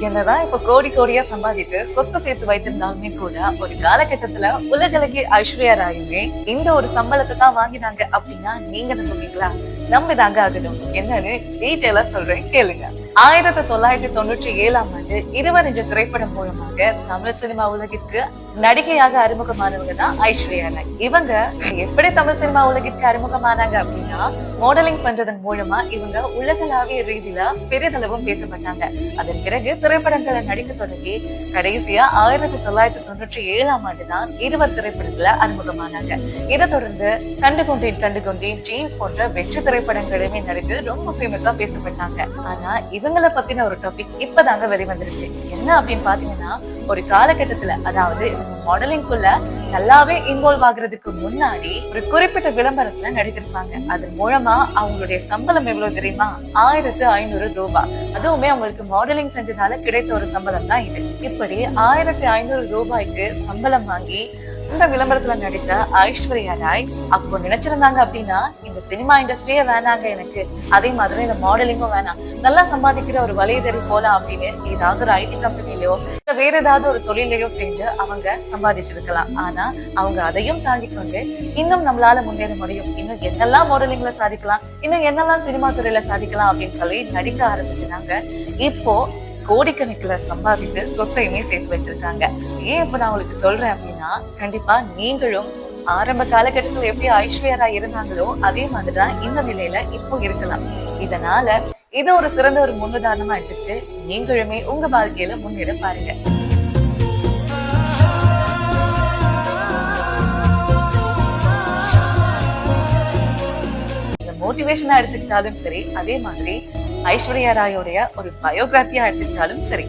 என்னதான் இப்ப கோடி கோடியா சம்பாதித்து சொத்து சேர்த்து வைத்திருந்தாலுமே கூட ஒரு காலகட்டத்துல உலகலகி ஐஸ்வர்யா ராயுமே இந்த ஒரு சம்பளத்தை தான் வாங்கினாங்க அப்படின்னா நீங்க நம்புவீங்களா நம்பிதாங்க ஆகணும். என்னன்னு டீட்டெயிலா சொல்றேன். கேளுங்க. ஆயிரத்தி தொள்ளாயிரத்தி தொண்ணூற்றி ஏழாம் ஆண்டு இருவர் என்ற திரைப்படம் மூலமாக தமிழ் சினிமா உலகிற்கு நடிகையாக அறிமுகமானவங்க தான் ஐஸ்வர்யா ராய் இவங்க எப்படி தமிழ் சினிமா உலகிற்கு அறிமுகமானாங்க அப்படின்னா மாடலிங் பண்றதன் மூலமா இவங்க உலகளாவிய ரீதியில பெரிதளவும் பேசப்பட்டாங்க. அதன் பிறகு திரைப்படங்களை நடிக்க தொடங்கி கடைசியா ஆயிரத்தி தொள்ளாயிரத்தி தொண்ணூற்றி ஏழாம் ஆண்டு தான் இருவர் திரைப்படத்துல அறிமுகமானாங்க. இதை தொடர்ந்து கண்டுகொண்டேன் கண்டுகொண்டேன் கண்டு ஜேம்ஸ் போன்ற வெற்றி திரைப்படங்களுமே நடித்து ரொம்ப ஃபேமஸா பேசப்பட்டாங்க. ஆனா இவங்களை பத்தின ஒரு டாபிக் இப்பதாங்க வெளிவந்திருக்கு. என்ன அப்படின்னு பாத்தீங்கன்னா ஒரு காலகட்டத்துல அதாவது மாடலிங்குள்ள நல்லாவே இன்வால்வ் ஆகுறதுக்கு முன்னாடி ஒரு குறிப்பிட்ட விளம்பரத்துல நடித்திருப்பாங்க. அதன் மூலமா அவங்களுடைய சம்பளம் எவ்வளவு தெரியுமா? ஆயிரத்து ஐநூறு ரூபாய் அதுவுமே அவங்களுக்கு மாடலிங் செஞ்சதால கிடைத்த ஒரு சம்பளம் தான் இது. இப்படி ஆயிரத்தி ஐநூறு ரூபாய்க்கு சம்பளம் வாங்கி இந்த விளம்பரத்துல நடித்த ஐஸ்வர்யா ராய் அப்போ நினைச்சிருந்தாங்க அப்படின்னா இந்த சினிமா இண்டஸ்ட்ரியே வேணாங்க எனக்கு. அதே மாதிரி இந்த மாடலிங்கும் வேணாம். நல்லா சம்பாதிக்கிற ஒரு வழியை போலாம் அப்படின்னு ஏதாவது ஒரு ஐடி கம்பெனிலயோ இல்ல வேற ஏதாவது ஒரு தொழிலையோ செஞ்சு அவங்க சம்பாதிச்சிருக்கலாம். ஆனா அவங்க அதையும் தாண்டி கொண்டு இன்னும் நம்மளால முன்னேற முடியும். இன்னும் என்னெல்லாம் மாடலிங்ல சாதிக்கலாம் இன்னும் என்னெல்லாம் சினிமா துறையில சாதிக்கலாம் அப்படின்னு சொல்லி நடிக்க ஆரம்பிக்கிறாங்க. இப்போ கோடிக்கணக்கில் சம்பாதித்து சொத்தையுமே சேர்த்து வச்சிருக்காங்க ஏன் இப்ப நான் உங்களுக்கு சொல்றேன் அப்படின்னா கண்டிப்பா நீங்களும் ஆரம்ப காலகட்டத்தில் எப்படி ஐஸ்வர்யா இருந்தாங்களோ அதே மாதிரிதான் இந்த நிலையில இப்போ இருக்கலாம். இதனால இதை ஒரு சிறந்த ஒரு முன்னுதாரணமா எடுத்துட்டு நீங்களுமே உங்க வாழ்க்கையில முன்னேற பாருங்க. மோட்டிவேஷனா எடுத்துக்கிட்டாலும் சரி அதே மாதிரி ஐஸ்வர்யா ராயோடைய ஒரு பயோகிராஃபியா எடுத்துக்கிட்டாலும் சரி.